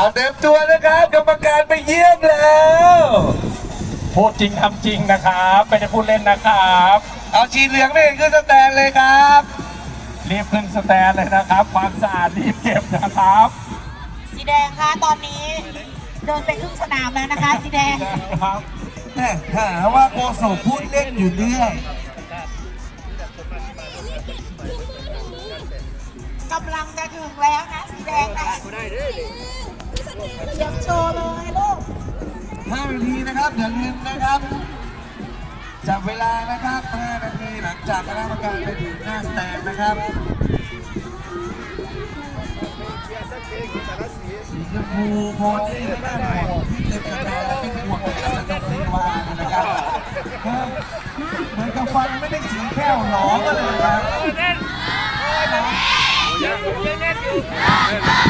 เอาเต็มตัวนะครับกรรมการไปเยี่ยมแล้วพูดจริงทำจริงนะครับไม่ได้พูดเล่นนะครับ เอาชีเหลืองไม่เห็นขึ้นสแตนเลยครับรีบขึ้นสแตนเลยนะครับ ความสะอาดรีบเก็บนะครับสีแดงคะตอนนี้เดินไปครึ่งสนามแล้วนะคะ สีแดงนะครับแหม่หาว่าโกโซพูดเล่นอยู่เรื่อยกำลังจะถึงแล้วนะสีแดงนะ เตรียมโชว์เลยลูก5นาทีนะครับอย่าลืมนะครับจับเวลานะครับ5นาทีหลังจากคณะกรรมการไปถึงหน้าสแตนนะครับสีชมพูโพนี่ไม่ได้หมดที่เต็มสแตและเป็นห่วงกับสนุกเทวาเนี่ยนะครับเหมือนกับฟันไม่ได้สีแค่วหนอก็เลยนะครับ